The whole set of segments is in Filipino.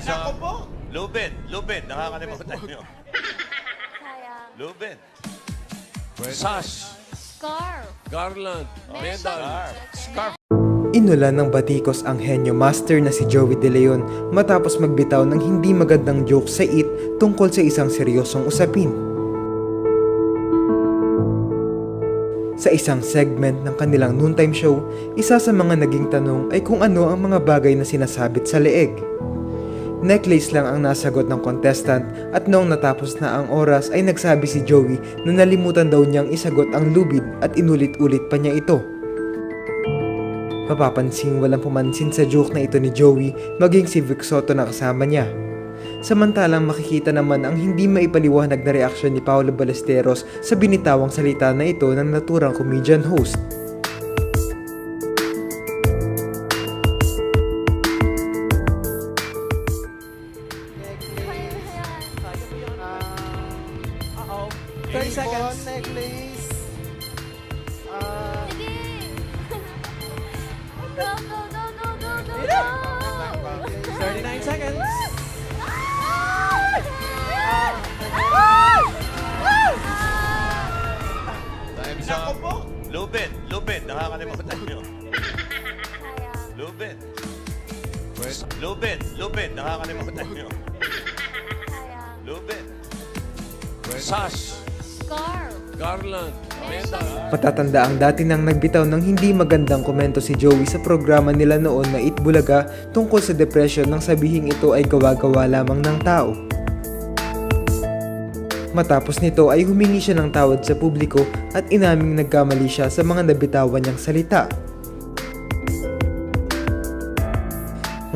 Nako po. Lubin, Lubin, nakakalimutan nyo. Sayang. Lubin. Sash, Scarf. Garland, Medal, Scarf. Inulan ng batikos ang henyo master na si Joey De Leon matapos magbitaw ng hindi magandang joke sa IT tungkol sa isang seryosong usapin. Sa isang segment ng kanilang noontime show, isa sa mga naging tanong ay kung ano ang mga bagay na sinasabit sa leeg. Necklace lang ang nasagot ng contestant at noong natapos na ang oras ay nagsabi si Joey na nalimutan daw niyang isagot ang lubid at inulit-ulit pa niya ito. Mapapansing walang pumansin sa joke na ito ni Joey maging si Vic Soto na kasama niya. Samantalang makikita naman ang hindi maipaliwanag na reaksyon ni Paolo Ballesteros sa binitawang salita na ito ng naturang comedian host. 30 seconds. necklace. Ah, Sige. Go, go, go, go, go, go, go. 39 seconds. Nako po. Lubin, Lubin, nakakalimutan nyo. Lubin. Lubin, Lubin, nakakalimutan nyo. Lubin. Sash, Scarf. Garland, Medal. Matatanda ang dati nang nagbitaw ng hindi magandang komento si Joey sa programa nila noon na Itbulaga tungkol sa depression nang sabihing ito ay gawa-gawa lamang ng tao. Matapos nito ay humingi siya ng tawad sa publiko at inaming nagkamali siya sa mga nabitawan niyang salita.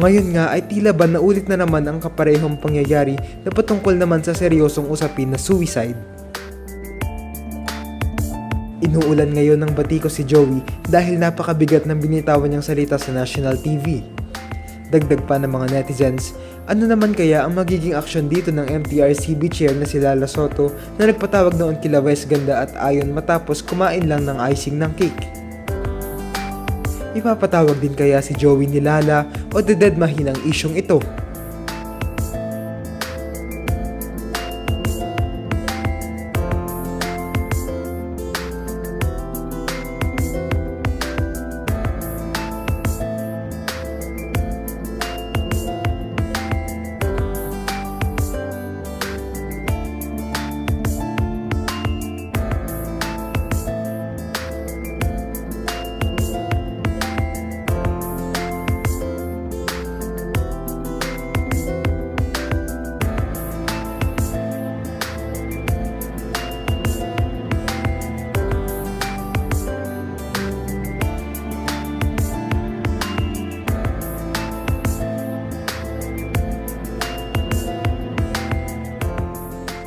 Ngayon nga ay tila ba naulit na naman ang kaparehong pangyayari na patungkol naman sa seryosong usapin na suicide. Inuulan ngayon ng batiko si Joey dahil napakabigat ng binitawan niyang salita sa national TV. Dagdag pa ng mga netizens, ano naman kaya ang magiging aksyon dito ng MTRCB chair na si Lala Soto na nagpatawag noon kila Wes Ganda at Ayon matapos kumain lang ng icing ng cake? Ipapatawag din kaya si Joey ni Lala o dededmahin ang isyong ito?